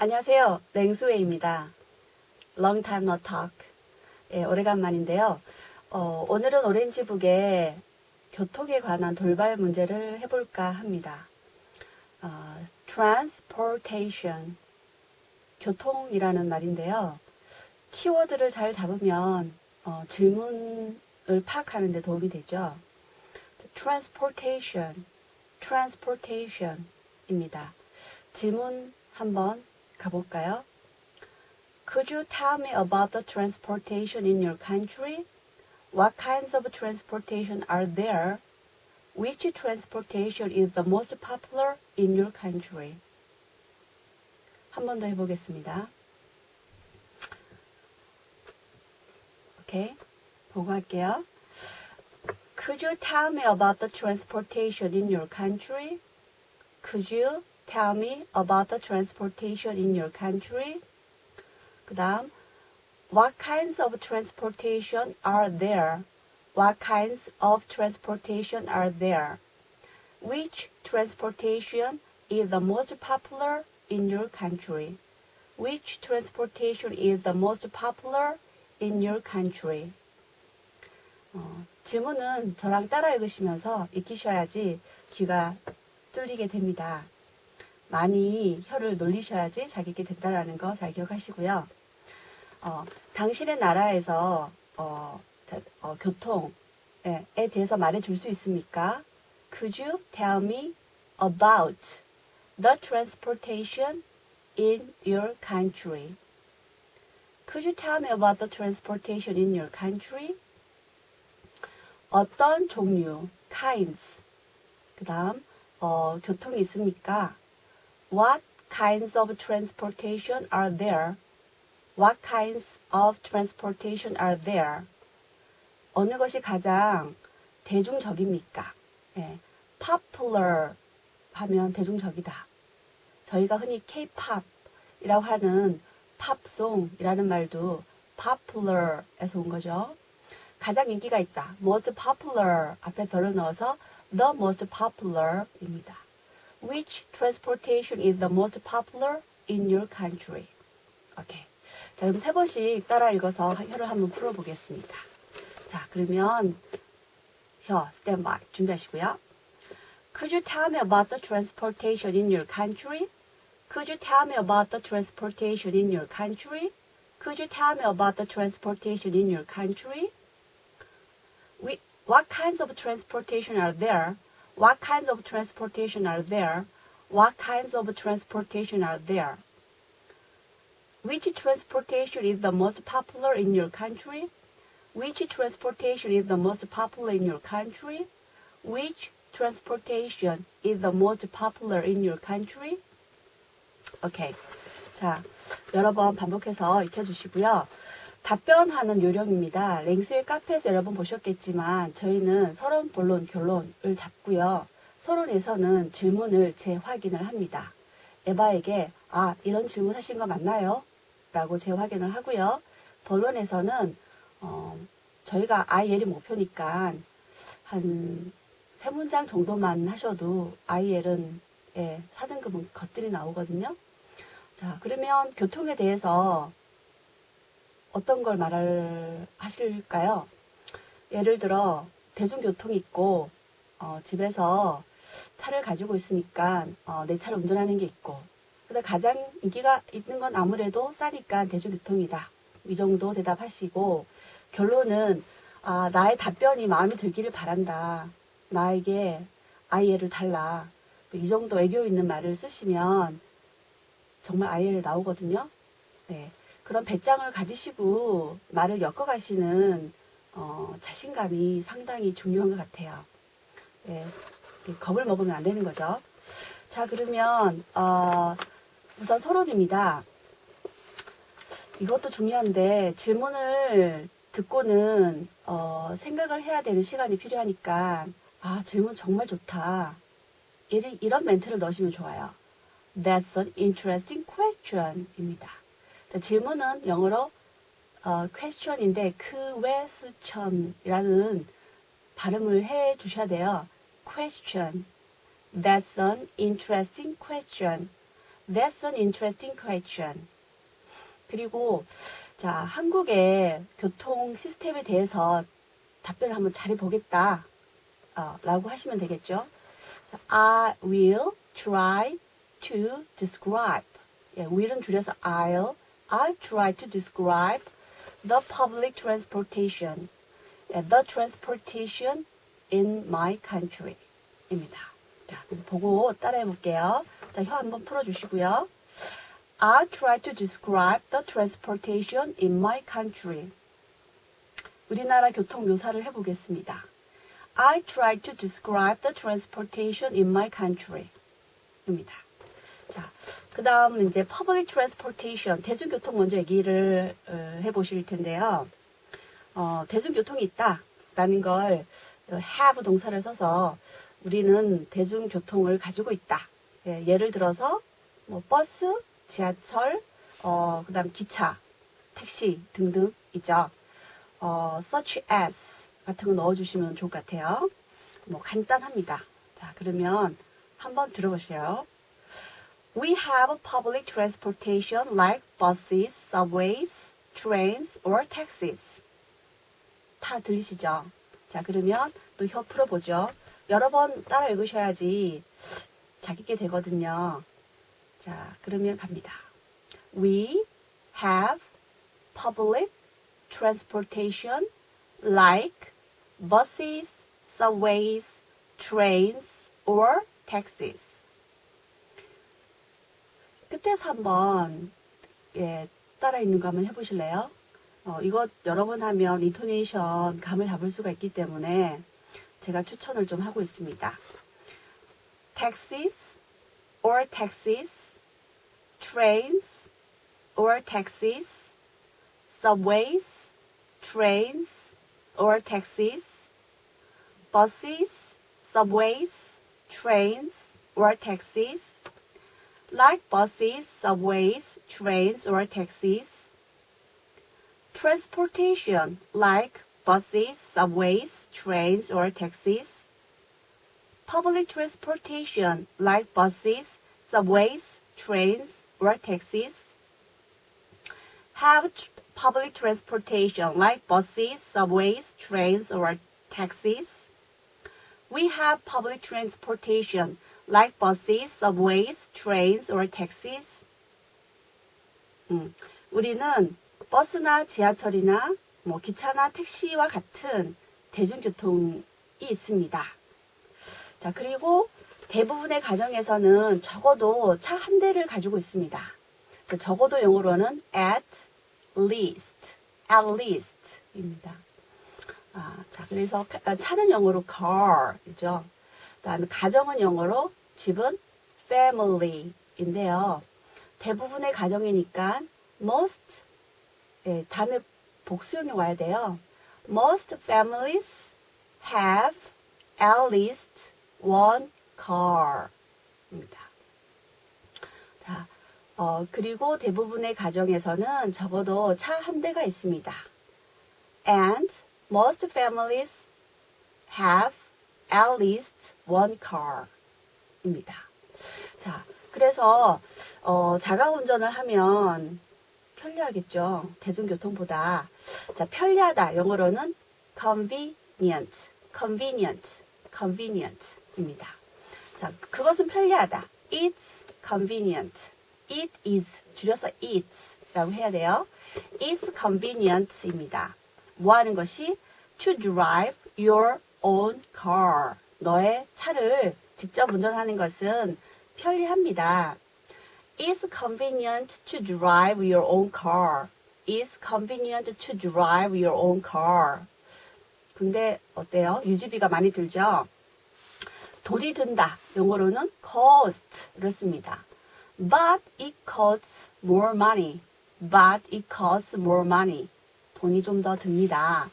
안녕하세요. 랭수웨입니다. Long time no talk. 예, 오래간만인데요. 어, 오늘은 오렌지북의 교통에 관한 돌발 문제를 해볼까 합니다. 어, transportation. 교통이라는 말인데요. 키워드를 잘 잡으면 어, 질문을 파악하는 데 도움이 되죠. transportation, transportation입니다. 질문 한번 가볼까요? Could you tell me about the transportation in your country? What kinds of transportation are there? Which transportation is the most popular in your country? 한 번 더 해보겠습니다. 오케이. 보고 할게요. Could you tell me about the transportation in your country? Could you tell me about the transportation in your country? 그 다음, what kinds of transportation are there? What kinds of transportation are there? Which transportation is the most popular in your country? Which transportation is the most popular in your country? 어, 질문은 저랑 따라 읽으시면서 익히셔야지 귀가 뚫리게 됩니다. 많이 혀를 놀리셔야지 자기게 된다라는 거 잘 기억하시고요. 어, 당신의 나라에서 어, 자, 어, 교통에 대해서 말해줄 수 있습니까? Could you tell me about the transportation in your country? Could you tell me about the transportation in your country? 어떤 종류, kinds. 그 다음, 어, 교통이 있습니까? What kinds of transportation are there? What kinds of transportation are there? 어느 것이 가장 대중적입니까? 예, popular 하면 대중적이다. 저희가 흔히 K-pop이라고 하는 팝송이라는 말도 popular에서 온 거죠. 가장 인기가 있다. most popular 앞에 덜어 넣어서 the most popular입니다. Which transportation is the most popular in your country? 오케이. 자, 그럼 세 번씩 따라 읽어서 혀를 한번 풀어보겠습니다. 자, 그러면 혀 스탠바이 준비하시고요. Could you tell me about the transportation in your country? Could you tell me about the transportation in your country? Could you tell me about the transportation in your country? We, what kinds of transportation are there? What kinds of transportation are there? What kinds of transportation are there? Which transportation is the most popular in your country? Which transportation is the most popular in your country? Which transportation is the most popular in your country? 오케이. 자, 여러 번 반복해서 익혀주시고요. 답변하는 요령입니다. 랭스의 카페에서 여러 번 보셨겠지만 저희는 서론, 본론, 결론을 잡고요. 서론에서는 질문을 재확인을 합니다. 에바에게 아 이런 질문 하신 거 맞나요? 라고 재확인을 하고요. 본론에서는 어, 저희가 IL이 목표니까 한 세 문장 정도만 하셔도 IL은 예, 4등급은 것들이 나오거든요. 자 그러면 교통에 대해서 어떤 걸 말을 하실까요? 예를 들어 대중교통이 있고 어, 집에서 차를 가지고 있으니까 어, 내 차를 운전하는 게 있고 근데 가장 인기가 있는 건 아무래도 싸니까 대중교통이다. 이 정도 대답하시고 결론은 아, 나의 답변이 마음에 들기를 바란다. 나에게 아이를 달라. 이 정도 애교 있는 말을 쓰시면 정말 아이를 나오거든요. 네. 그런 배짱을 가지시고 말을 엮어가시는 어, 자신감이 상당히 중요한 것 같아요. 네, 겁을 먹으면 안 되는 거죠. 자, 그러면 어, 우선 서론입니다. 이것도 중요한데 질문을 듣고는 어, 생각을 해야 되는 시간이 필요하니까 아 질문 정말 좋다. 이런, 이런 멘트를 넣으시면 좋아요. That's an interesting question입니다. 자, 질문은 영어로 어, question인데 question이라는 발음을 해 주셔야 돼요. question. That's an interesting question. That's an interesting question. 그리고 자 한국의 교통 시스템에 대해서 답변을 한번 잘해 보겠다. 어, 라고 하시면 되겠죠. I will try to describe. 예, will은 줄여서 I'll. I'll try to describe the public transportation. 예, the transportation in my country. 입니다. 자, 그럼 보고 따라해 볼게요. 자, 혀 한번 풀어주시고요. I'll try to describe the transportation in my country. 우리나라 교통 묘사를 해보겠습니다. I try to describe the transportation in my country. 입니다. 자, 그 다음 이제 public transportation, 대중교통 먼저 얘기를 어, 해보실 텐데요. 어, 대중교통이 있다라는 걸 어, have 동사를 써서 우리는 대중교통을 가지고 있다. 예, 예를 들어서 뭐 버스, 지하철, 어, 그 다음 기차, 택시 등등 있죠. 어, such as 같은 거 넣어주시면 좋을 것 같아요. 뭐 간단합니다. 자, 그러면 한번 들어보세요. We have public transportation like buses, subways, trains, or taxis. 다 들리시죠? 자, 그러면 또 혀 풀어보죠. 여러 번 따라 읽으셔야지 자기게 되거든요. 자, 그러면 갑니다. We have public transportation like buses, subways, trains, or taxis. 끝에서 한번 예, 따라 있는 거 한번 해보실래요? 어, 이거 여러 번 하면 인토네이션 감을 잡을 수가 있기 때문에 제가 추천을 좀 하고 있습니다. taxis or taxis, trains or taxis, subways, trains or taxis, buses, subways, trains or taxis, like buses, subways, trains or taxis, transportation. Like buses, subways, trains or taxis, public transportation. Like buses, subways, trains or taxis, have public transportation. Like buses, subways, trains or taxis. We have public transportation like buses, subways, trains or taxis. 음, 우리는 버스나 지하철이나 뭐 기차나 택시와 같은 대중교통이 있습니다. 자, 그리고 대부분의 가정에서는 적어도 차 한 대를 가지고 있습니다. 그 적어도 영어로는 at least, at least입니다. 아, 자, 그래서 카- 아, 차는 영어로 car이죠. 그다음에 가정은 영어로 집은 family인데요. 대부분의 가정이니까 most 예, 다음에 복수형이 와야 돼요. Most families have at least one car입니다. 자, 어, 그리고 대부분의 가정에서는 적어도 차 한 대가 있습니다. And most families have at least one car 입니다. 자, 그래서 어, 자가 운전을 하면 편리하겠죠. 대중교통보다. 자, 편리하다. 영어로는 convenient, convenient, convenient입니다. 자, 그것은 편리하다. It's convenient. It is 줄여서 it'라고 해야 돼요. It's convenient입니다. 뭐 하는 것이 to drive your own car. 너의 차를 직접 운전하는 것은 편리합니다. It's convenient to drive your own car. It's convenient to drive your own car. 근데 어때요? 유지비가 많이 들죠? 돈이 든다. 영어로는 cost를 씁니다. But it costs more money. But it costs more money. 돈이 좀 더 듭니다.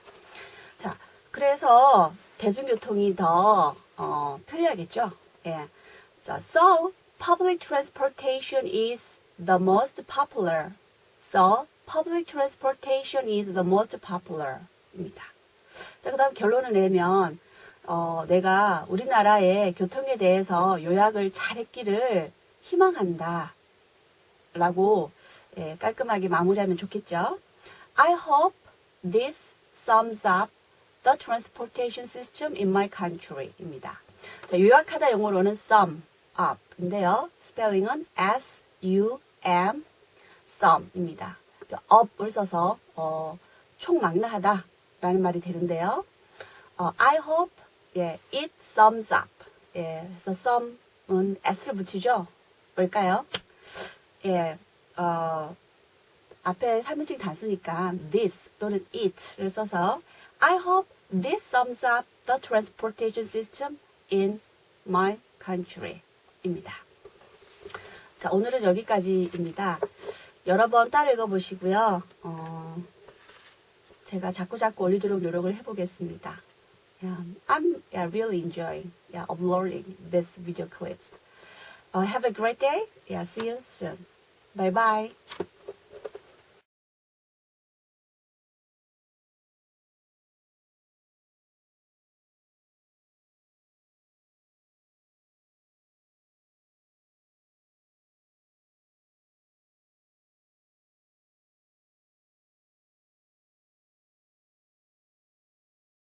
자, 그래서 대중교통이 더 어, 편리하겠죠? 예. So, so public transportation is the most popular. So public transportation is the most popular입니다. 자, 그다음 결론을 내면 어, 내가 우리나라의 교통에 대해서 요약을 잘했기를 희망한다. 라고 예, 깔끔하게 마무리하면 좋겠죠. I hope this sums up the transportation system in my country 입니다. 자, 요약하다 영어로는 sum up 인데요. 스펠링은 S U M sum입니다. up을 써서 어, 총망라하다 라는 말이 되는데요. 어, I hope 예, it sums up. 예, 그래서 sum은 s를 붙이죠. 뭘까요? 예, 어, 앞에 3인칭 단수니까 this 또는 it를 써서 I hope this sums up the transportation system in my country 입니다. 자, 오늘은 여기까지입니다. 여러 번 따라 읽어보시고요. 어, 제가 자꾸자꾸 올리도록 노력을 해보겠습니다. Yeah, I'm yeah, really enjoying yeah, uploading these video clips. Uh, have a great day. Yeah, see you soon. Bye bye.